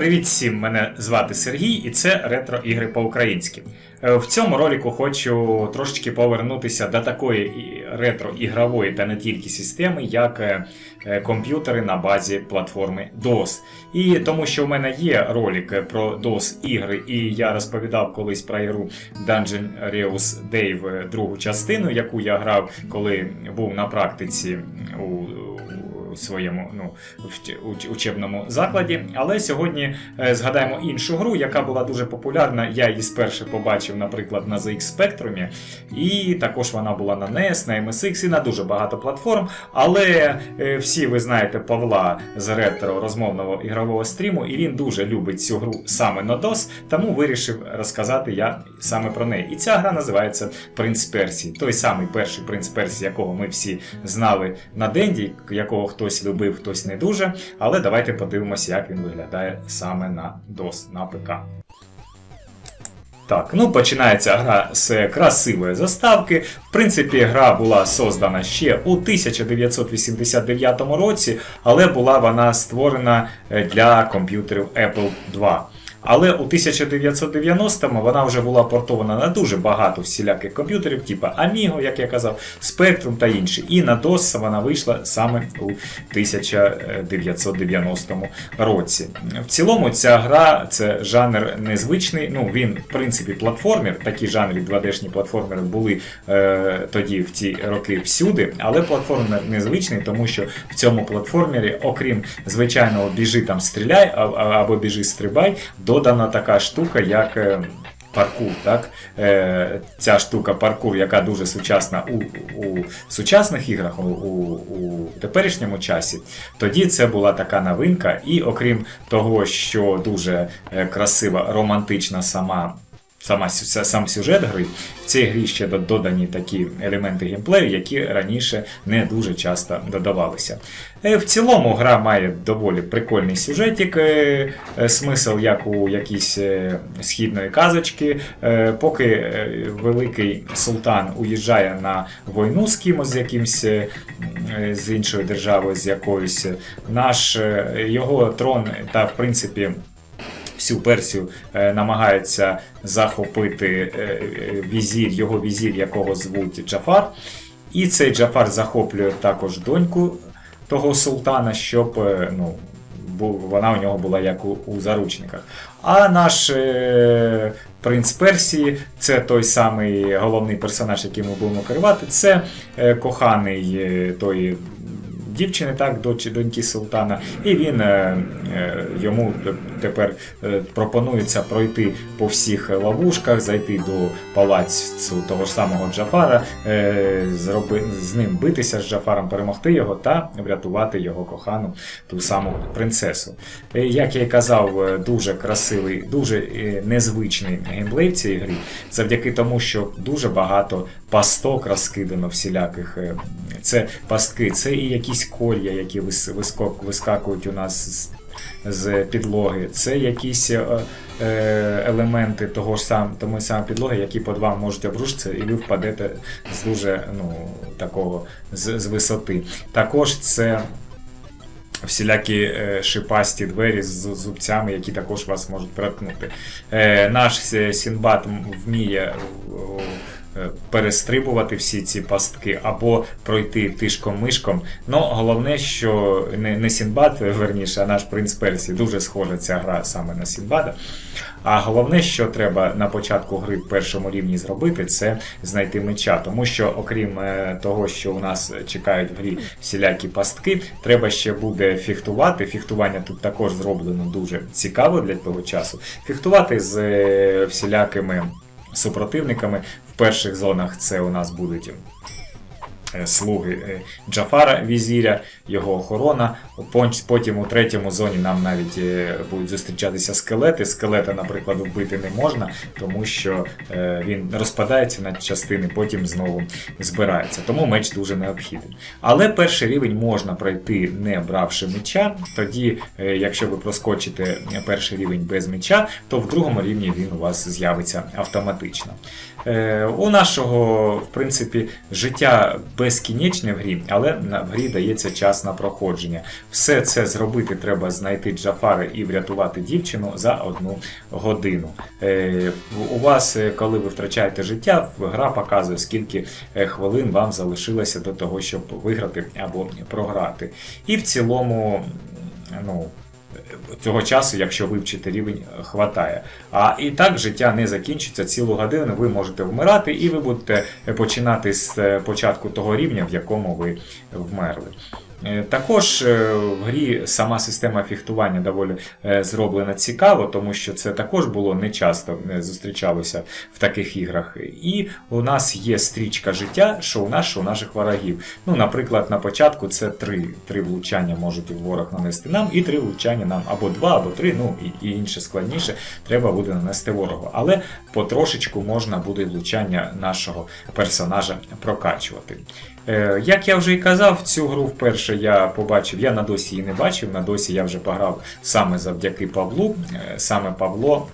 Привіт всім! Мене звати Сергій, і це ретро ігри по-українськи. Е, В цьому ролику хочу трошечки повернутися до такої ретро-ігрової та не тільки системи, як е, е, комп'ютери на базі платформи DOS. І тому що в мене є ролик про DOS ігри, і я розповідав колись про ігру Dungeon Reus Dave другу частину, яку я грав, коли був на практиці у у своєму ну, учебному закладі. Але сьогодні е, згадаємо іншу гру, яка була дуже популярна. Я її спершу побачив, наприклад, на ZX Spectrum, і також вона була на NES, на MSX і на дуже багато платформ. Але е, всі ви знаєте Павла з ретро розмовного ігрового стріму, і він дуже любить цю гру саме на DOS, тому вирішив розказати я саме про неї. І ця гра називається Принц Персії. Той самий перший принц Персії, якого ми всі знали на Денді, якого хтось любив, хтось не дуже. Але давайте подивимося, як він виглядає саме на DOS, на ПК. Так, ну починається гра з красивої заставки. В принципі, гра була создана ще у 1989 році, але була вона створена е, для комп'ютерів Apple II. Але у 1990-му вона вже була портована на дуже багато всіляких комп'ютерів, типу Amigo, як я казав, Spectrum та інші. І на DOS вона вийшла саме у 1990 році. В цілому ця гра це жанр незвичний. Ну він, в принципі, платформер. Такі жанри 2D-шні платформери були е, тоді в ті роки всюди, але платформер незвичний, тому що в цьому платформері, окрім звичайного біжи там стріляй або біжи стрибай, додана така штука, як. е, Паркур, так? Е, ця штука паркур, яка дуже сучасна у, у сучасних іграх, у, у, теперішньому часі, тоді це була така новинка, і окрім того, що дуже е, красива, романтична сама. Сама сам сюжет гри в цій грі ще додані такі елементи геймплею, які раніше не дуже часто додавалися. Е, В цілому гра має доволі прикольний сюжетик, е, е, смисл як у якійсь східної казочки. Поки великий султан уїжджає на війну з кимось, з якимсь з іншою державою, з якоюсь, наш його трон та в принципі всю Персію е, намагається захопити е, е, візір, його візір, якого звуть Джафар. І цей Джафар захоплює також доньку того султана, щоб ну, вона у нього була як у, у заручниках. А наш е, принц Персії це той самий головний персонаж, яким ми будемо керувати. Це е, коханий е, тої дівчини, так, дочі, доньки султана, і він е, е, йому тепер е, пропонується пройти по всіх ловушках, зайти до палацу того ж самого Джафара, е, зроби, з ним битися з Джафаром, перемогти його та врятувати його кохану, ту саму принцесу. Е, Як я й казав, дуже красивий, дуже незвичний геймплей в цій грі, завдяки тому, що дуже багато пасток розкидано всіляких. Це пастки, це і якісь колья, які вискакують у нас з, підлоги, це якісь е, е, елементи того ж сам, тому самої підлоги, які під вам можуть обрушитися, і ви впадете з дуже ну, такого з, з висоти. Також це всілякі е, шипасті двері з зубцями, які також вас можуть переткнути. Е, наш Сінбад м- вміє перестрибувати всі ці пастки або пройти тишком-мишком. Ну, головне, що не, не Сінбад, верніше, а наш принц Персії. Дуже схожа ця гра саме на Сінбада. А головне, що треба на початку гри в першому рівні зробити, це знайти меча. Тому що, окрім е, того, що у нас чекають в грі всілякі пастки, треба ще буде фехтувати. Фехтування тут також зроблено дуже цікаво для того часу. Фехтувати з е, всілякими супротивниками. Перших зонах це у нас будуть. Е, Слуги е, Джафара Візіря, його охорона. Потім у третьому зоні нам навіть е, будуть зустрічатися скелети. Скелета, наприклад, вбити не можна, тому що він розпадається на частини, потім знову збирається. Тому меч дуже необхідний. Але перший рівень можна пройти не бравши меча. Тоді, якщо ви проскочите перший рівень без меча, то в другому рівні він у вас з'явиться автоматично. У нашого, в принципі, життя безкінечне в грі, але в грі дається час на проходження. Все це зробити треба знайти Джафари і врятувати дівчину за одну годину. Е, у вас, е, коли ви втрачаєте життя, гра показує, скільки е, хвилин вам залишилося до того, щоб виграти або програти. І в цілому, ну. Цього часу, якщо вивчити рівень, е, хватає. А і так життя не закінчиться цілу годину. Ви можете вмирати, і ви будете починати з е, початку того рівня, в якому ви вмерли. Е, Також е, в грі сама система фехтування доволі е, зроблена цікаво, тому що це також було не часто зустрічалося в таких іграх. І у нас є стрічка життя, що у нас, що у наших ворогів. Ну, наприклад, на початку це три, три влучання можуть ворог нанести нам, і три влучання нам або два, або три, ну і інше складніше треба буде нанести ворогу. Але потрошечку можна буде влучання нашого персонажа прокачувати. Е, Як я вже і казав, цю гру вперше я побачив, я на досі її не бачив, на досі я вже пограв саме завдяки Павлу. Е, Саме Павло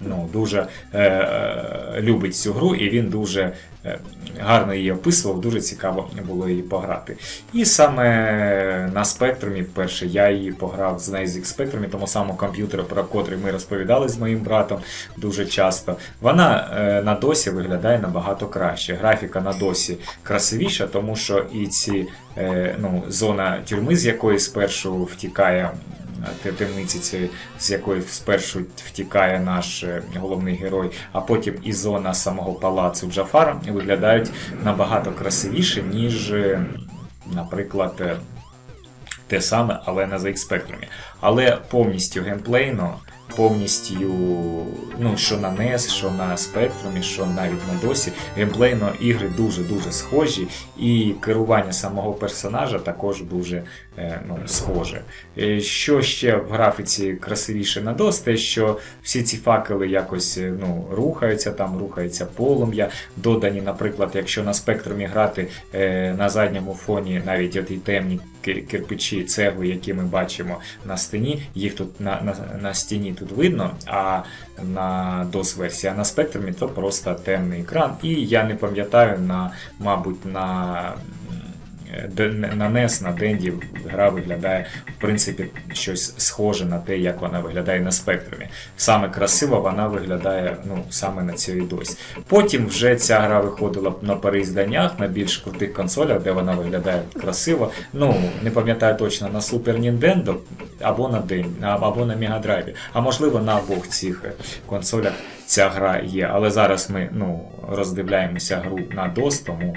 ну, дуже е, е, любить цю гру, і він дуже е, гарно її описував, дуже цікаво було її пограти. І саме на спектрумі вперше я її пограв з Nezik спектрумі, тому самому комп'ютеру, про котрий ми розповідали з моїм братом дуже часто. Вона е, на досі виглядає набагато краще. Графіка на досі красивіша, тому що і ці е, ну, зона тюрми, з якої спершу втікає те- темниці, з якої спершу втікає наш е, головний герой, а потім і зона самого палацу Джафара виглядають набагато красивіше, ніж, е, наприклад, е, те саме, але на ZX Spectrum. Але повністю геймплейно, повністю, ну, що на NES, що на Spectrum, що навіть на DOS, геймплейно ігри дуже-дуже схожі, і керування самого персонажа також дуже е, ну, схоже. Е, Що ще в графіці красивіше на DOS, те, що всі ці факели якось е, ну, рухаються, там рухається полум'я. Додані, наприклад, якщо на спектрумі грати на задньому фоні навіть оті темні кирпичі, цегли, які ми бачимо на стіні, їх тут на, на, на стіні тут видно, а на DOS-версії, а на спектрумі то просто темний екран. І я не пам'ятаю, на, мабуть, на. М, Де- на Денді гра виглядає в принципі щось схоже на те, як вона виглядає на спектрумі. Саме красиво вона виглядає ну, саме на цій досі. Потім вже ця гра виходила на переізданнях на більш крутих консолях, де вона виглядає красиво. Ну, не пам'ятаю точно на Super Nintendo або на День, або на Drive, а можливо на обох цих е, консолях ця гра є. Але зараз ми ну, роздивляємося гру на DOS, тому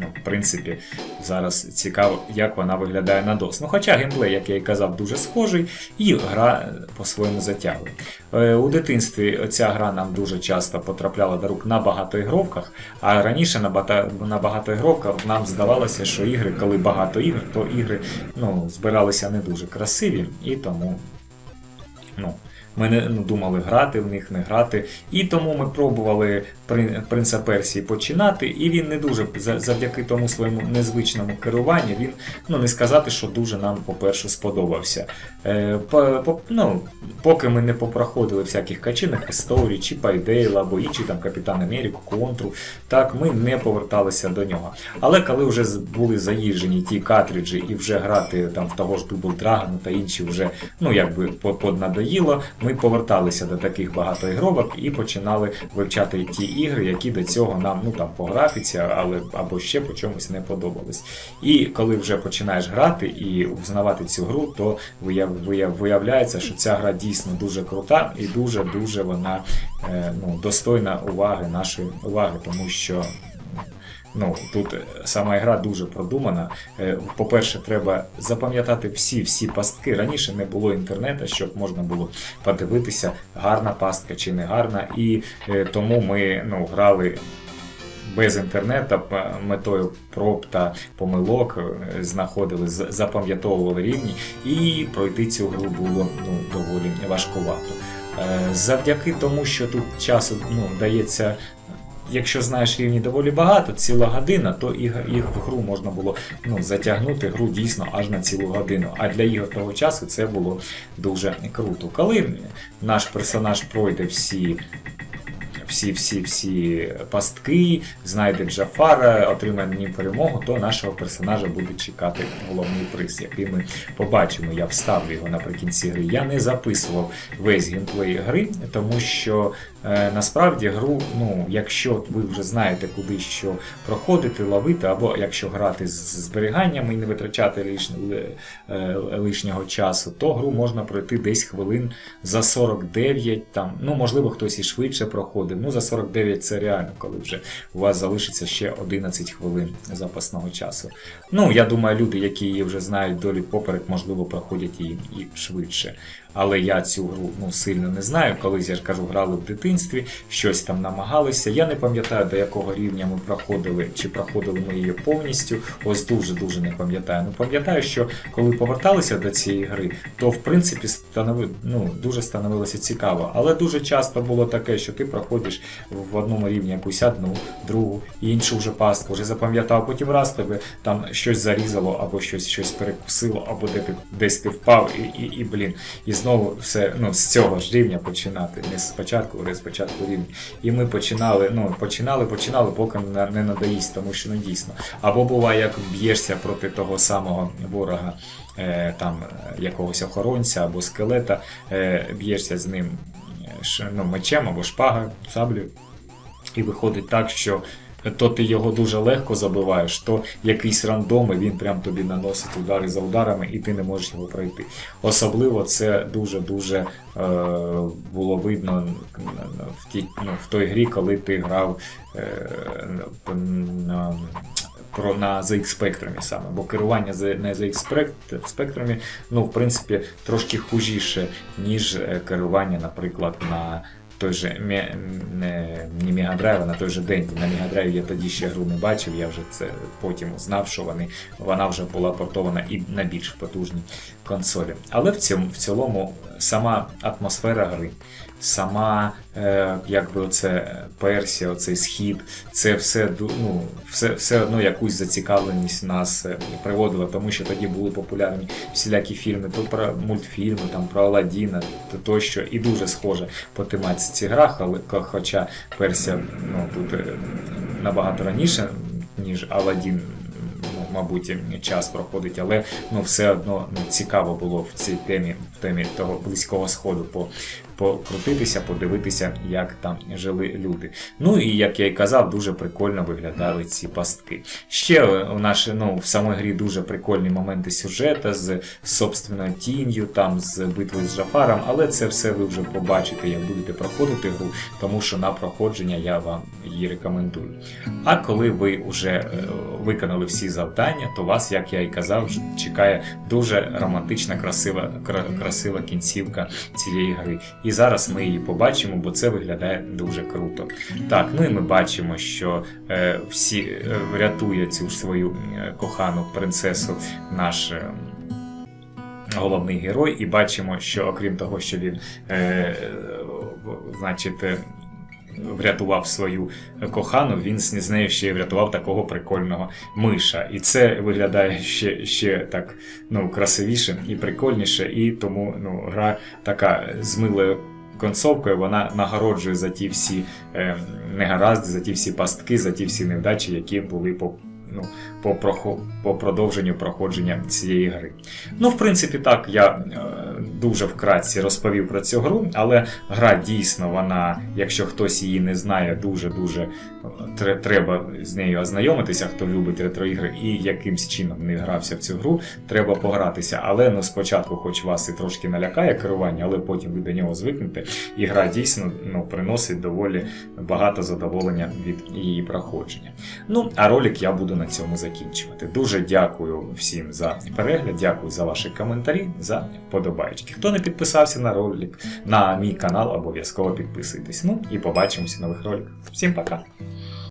ну, в принципі, зараз цікаво, як вона виглядає на DOS. Ну, хоча геймплей, як я і казав, дуже схожий, і гра по-своєму затягує. Е, У дитинстві ця гра нам дуже часто потрапляла до рук на багатоігровках, а раніше на багатоігровках нам здавалося, що ігри, коли багато ігр, то ігри ну, збиралися не дуже красиві, і тому ну, ми не ну, думали грати в них, не грати. І тому ми пробували принца Персії починати, і він не дуже завдяки тому своєму незвичному керуванню, він ну не сказати, що дуже нам, по-перше, сподобався. Е, по, по, ну, поки ми не попроходили всяких качинах історії, чи Пайдейла, або інші там Капітан Америку, Контру, так ми не поверталися до нього. Але коли вже були заїжджені ті картриджі і вже грати там в того ж Double Dragon та інші вже ну якби поднадоїло, ми поверталися до таких багатоігровок і починали вивчати ті ігри, які до цього нам ну там по графіці, але або ще по чомусь не подобались. І коли вже починаєш грати і взнавати цю гру, то вияв, вияв, виявляється, що ця гра дійсно дуже крута і дуже дуже вона е, ну, достойна уваги нашої уваги, тому що. Ну, тут е, сама гра дуже продумана. Е, По-перше, треба запам'ятати всі всі пастки. Раніше не було інтернету, щоб можна було подивитися, гарна пастка чи не гарна. І е, тому ми ну, грали без інтернету метою проб та помилок, знаходили, запам'ятовували рівні, і пройти цю гру було ну, доволі важкувато. Завдяки тому, що тут часу ну, дається якщо знаєш рівні доволі багато, ціла година, то їх, в гру можна було ну, затягнути гру дійсно аж на цілу годину. А для ігор того часу це було дуже круто. Коли наш персонаж пройде всі. Всі-всі-всі пастки, знайде Джафара, отримає ній перемогу, то нашого персонажа буде чекати головний приз, який ми побачимо. Я вставлю його наприкінці гри. Я не записував весь геймплей гри, тому що е, насправді гру, ну, якщо ви вже знаєте, куди що проходити, ловити, або якщо грати з зберіганнями і не витрачати лиш, е, лишнього часу, то гру можна пройти десь хвилин за 49, там, ну можливо, хтось і швидше проходив. Ну за 49 це реально, коли вже у вас залишиться ще 11 хвилин запасного часу. Ну, я думаю, люди, які її вже знають долі поперек, можливо, проходять її і швидше. Але я цю гру ну, сильно не знаю. Колись я ж кажу, грали в дитинстві, щось там намагалися. Я не пам'ятаю, до якого рівня ми проходили, чи проходили ми її повністю. Ось дуже-дуже не пам'ятаю. Ну пам'ятаю, що коли поверталися до цієї гри, то в принципі станови, ну, дуже становилося цікаво. Але дуже часто було таке, що ти проходиш в одному рівні якусь одну, другу, іншу вже пастку, вже запам'ятав, потім раз тебе там щось зарізало, або щось щось перекусило, або де ти десь ти впав, і, і, і блін, і знову все ну, з цього ж рівня починати. Не спочатку, але спочатку рівня. І ми починали, ну, починали, починали, поки не, надоїсть, тому що ну дійсно. Або буває, як б'єшся проти того самого ворога, е, там якогось охоронця або скелета, е, б'єшся з ним е, ну, мечем або шпагою, саблею. І виходить так, що то ти його дуже легко забиваєш, то якийсь рандом, і він прям тобі наносить удари за ударами, і ти не можеш його пройти. Особливо це дуже-дуже е, було видно в, ті, ну, в той грі, коли ти грав е, на, про на ZX Spectrum саме, бо керування на ZX Spectrum, ну, в принципі, трошки хужіше, ніж е, керування, наприклад, на той же не, не Мегадрайв, а на той же день. На Мегадрайві я тоді ще гру не бачив, я вже це потім знав, що вони, вона вже була портована і на більш потужні консолі. Але в цьому в цілому сама атмосфера гри, сама е, якби оце Персія, оцей схід, це все ну, все, все одно якусь зацікавленість нас е, приводило, тому що тоді були популярні всілякі фільми, то про мультфільми, там про Аладдіна, то тощо, і дуже схоже по тематиці грах, але хоча Персія ну, тут е, набагато раніше, ніж Аладдін, ну, мабуть, час проходить, але ну, все одно ну, цікаво було в цій темі, в темі того близького сходу по, покрутитися, подивитися, як там жили люди. Ну і як я і казав, дуже прикольно виглядали ці пастки. Ще у нашій, ну, в самій грі дуже прикольні моменти сюжету з собственною тінню, там з битвою з Джафаром, але це все ви вже побачите, як будете проходити гру, тому що на проходження я вам її рекомендую. А коли ви вже е, виконали всі завдання, то вас, як я і казав, чекає дуже романтична, красива, кра- красива кінцівка цієї гри. І зараз ми її побачимо, бо це виглядає дуже круто. Так, ну і ми бачимо, що е, всі е, рятує цю свою е, кохану принцесу наш. е, Головний герой, і бачимо, що окрім того, що він, е, значить, е, врятував свою кохану, він з нею ще й врятував такого прикольного миша. І це виглядає ще, ще так ну, красивіше і прикольніше, і тому ну, гра така з милою концовкою, вона нагороджує за ті всі е, негаразди, за ті всі пастки, за ті всі невдачі, які були по. Ну, по, прохо- по продовженню проходження цієї гри. Ну, в принципі, так, я е, дуже вкратці розповів про цю гру, але гра дійсно, вона, якщо хтось її не знає, дуже-дуже е, треба з нею ознайомитися, хто любить ретроігри і якимсь чином не грався в цю гру, треба погратися. Але ну, спочатку, хоч вас і трошки налякає керування, але потім ви до нього звикнете, і гра дійсно ну, приносить доволі багато задоволення від її проходження. Ну, а ролик я буду на цьому закінчувати. Дуже дякую всім за перегляд, дякую за ваші коментарі, за вподобайки. Хто не підписався на ролик, на мій канал, обов'язково підписуйтесь. Ну і побачимося в нових роликах. Всім пока!